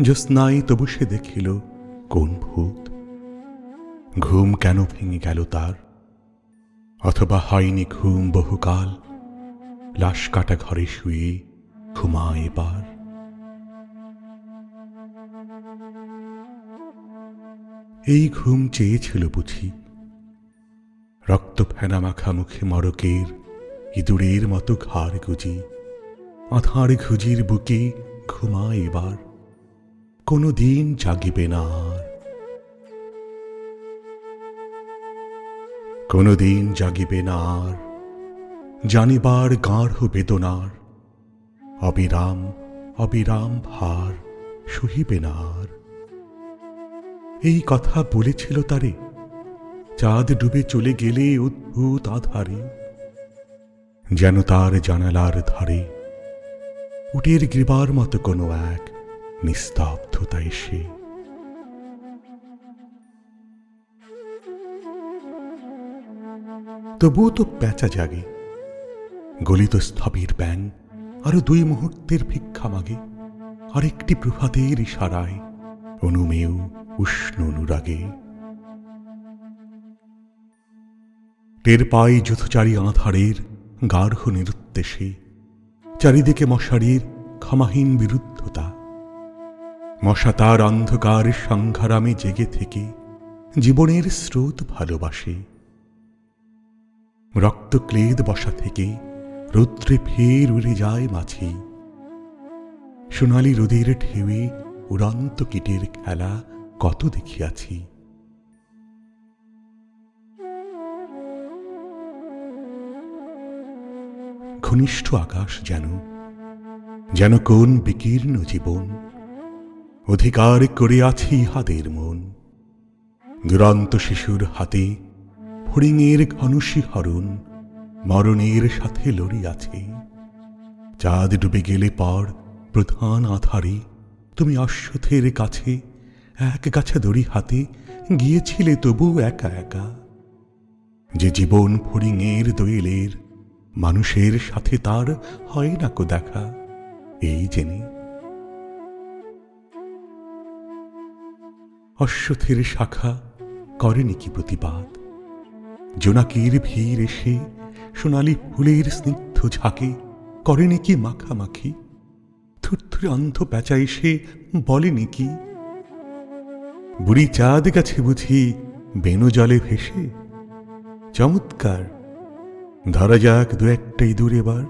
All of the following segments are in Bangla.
জ্যোৎস্নাই তবু সে দেখিল কোন ভূত। ঘুম কেন ভেঙে গেল তার? অথবা হয়নি ঘুম বহুকাল? লাশ কাটা ঘরে শুয়ে ঘুমায় এবার। এই ঘুম চেয়েছিল বুঝি। রক্ত ফেনা মাখা মুখে মরকের ইঁদুরের মতো ঘাড় গুজি। আধার ঘুজির বুকে ঘুমায় এবার। কোনো দিন জাগিবে না কোনো দিন জাগিবে না আর। জানিবার গাঢ় বেদনার। অবিরাম অবিরাম ভার সহিবে না আর। এই কথা বলেছিল তারে। চাঁদ ডুবে চলে গেলে অদ্ভুত আধারে। যেন তার জানালার ধারে উটের গ্রীবার মতো কোনো এক নিস্তব্ধতা এসে তবুও তো প্যাঁচা জাগে, গলিত স্থবির ব্যাং আরও দুই মুহূর্তের ভিক্ষা মাগে, আরেকটি প্রভাতের ইশারায় অনুমেয় উষ্ণ অনুরাগে। টের পাই যুথচারী আধারের গার্হ নিরুদ্দেশে, চারিদিকে মশারির ক্ষমাহীন বিরুদ্ধতা। মশা তার অন্ধকার সংঘারামে জেগে থেকে জীবনের স্রোত ভালোবাসে। রক্তক্লেদ বসা থেকে রৌদ্রে ফের উড়ে যায় মাছি সোনালি রোদের ঢেউয়ে উড়ন্ত কীটের খেলা কত দেখিয়াছি। ঘনিষ্ঠ আকাশ যেন যেন কোন বিকীর্ণ জীবন অধিকার করিয়াছি ইহাদের মন। দুরন্ত শিশুর হাতে ফড়িংয়ের হরণ মরণের সাথে লড়িয়াছে। চাঁদ ডুবে গেলে পর প্রধান আধারে তুমি অশ্বথের কাছে এক গাছা দড়ি হাতে গিয়েছিলে তবু একা একা। যে জীবন ফড়িংয়ের দোয়েলের মানুষের সাথে তার হয় না কো দেখা, এই জেনে অশ্বথের শাখা করেনি কি প্রতিবাদ? জোনাকির ভিড় এসে সোনালি ফুলের স্নিগ্ধ ঝাঁকে করেনি কি মাখামাখি? থুরথুরে অন্ধ প্যাঁচা এসে বলেনি কি? বুড়ি চাঁদ গেছে বুঝি বেনু জলে ভেসে? চমৎকার। ধরা যাক দু একটা ইঁদুর এবার।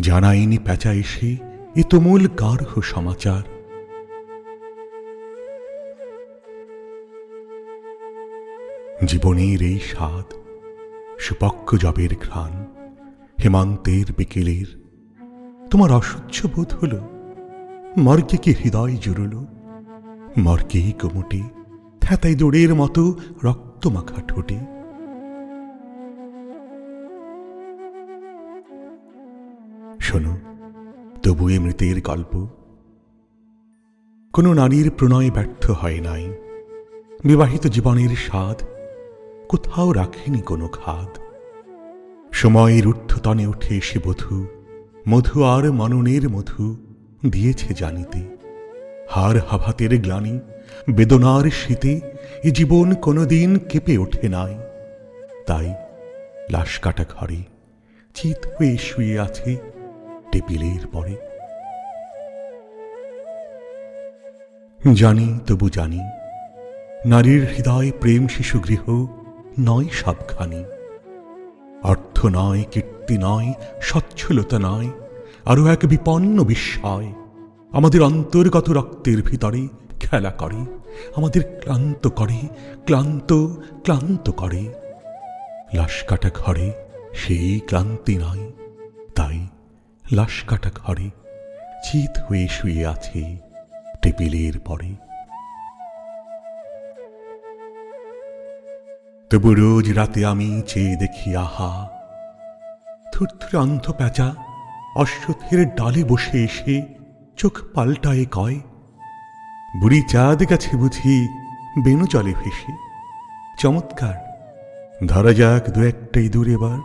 জানাইনি প্যাঁচা এসে এ তুমুল গার্হ সমাচার। জীবনের এই স্বাদ সুপক্ষ জবের ঘ্রাণ, হেমান্তের বিকেলের। তোমার অসহ্য বোধ হল, মর্গে কি হৃদয় জুড়ল মর্গেই কোমটে, থ্যাতাই দৌড়ের মতো রক্ত মাখা ঠোঁটে। শোনো, তবু এ মৃতের গল্প। কোনো নারীর প্রণয় ব্যর্থ হয় নাই। বিবাহিত জীবনের স্বাদ কোথাও রাখেনি কোনো খাদ। সময়ের ঊর্ধ্বতনে উঠে এসে বধু, মধু আর মননের মধু দিয়েছে জানিতে। হার হাভাতের গ্লানি, বেদনার শীতে এ জীবন কোনোদিন কেঁপে ওঠে নাই। তাই লাশ কাটা ঘরে, চিত হয়ে শুয়ে আছে টেবিলের পরে। জানি তবু জানি, নারীর হৃদয় প্রেম শিশু গৃহ নয় সবখানি অর্থ নয়, কীর্তি নয়, সচ্ছলতা নয় আরও এক বিপন্ন বিস্ময়। আমাদের অন্তর্গত রক্তের ভিতরে খেলা করে, আমাদের ক্লান্ত করে, ক্লান্ত ক্লান্ত করে। লাশ কাটা ঘরে সেই ক্লান্তি নয়, তাই লাশ কাটা ঘরে চিত হয়ে শুয়ে আছে টেবিলের পরে। তবু রোজ রাতে আমি চেয়ে দেখি, আহা, থুরথুরে অন্ধ প্যাঁচা অশ্বত্থের ডালে বসে এসে চোখ পাল্টায় কয়, বুড়ি চাঁদ গেছে বুঝি বেনু চলে ভেসে। চমৎকার, ধরা যাক দু একটাই দূর এবার।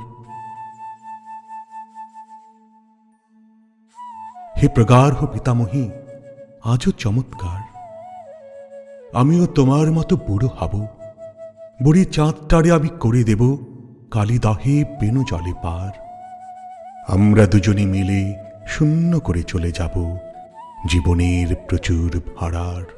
হে প্রগাঢ় পিতামহী, আজও চমৎকার। আমিও তোমার মতো বুড়ো হব। বুড়ি চাঁদটারে আমি করে দেব, কালিদাহে বেনু জলে পার। আমরা দুজনে মিলে শূন্য করে চলে যাব, জীবনের প্রচুর ভাড়ার।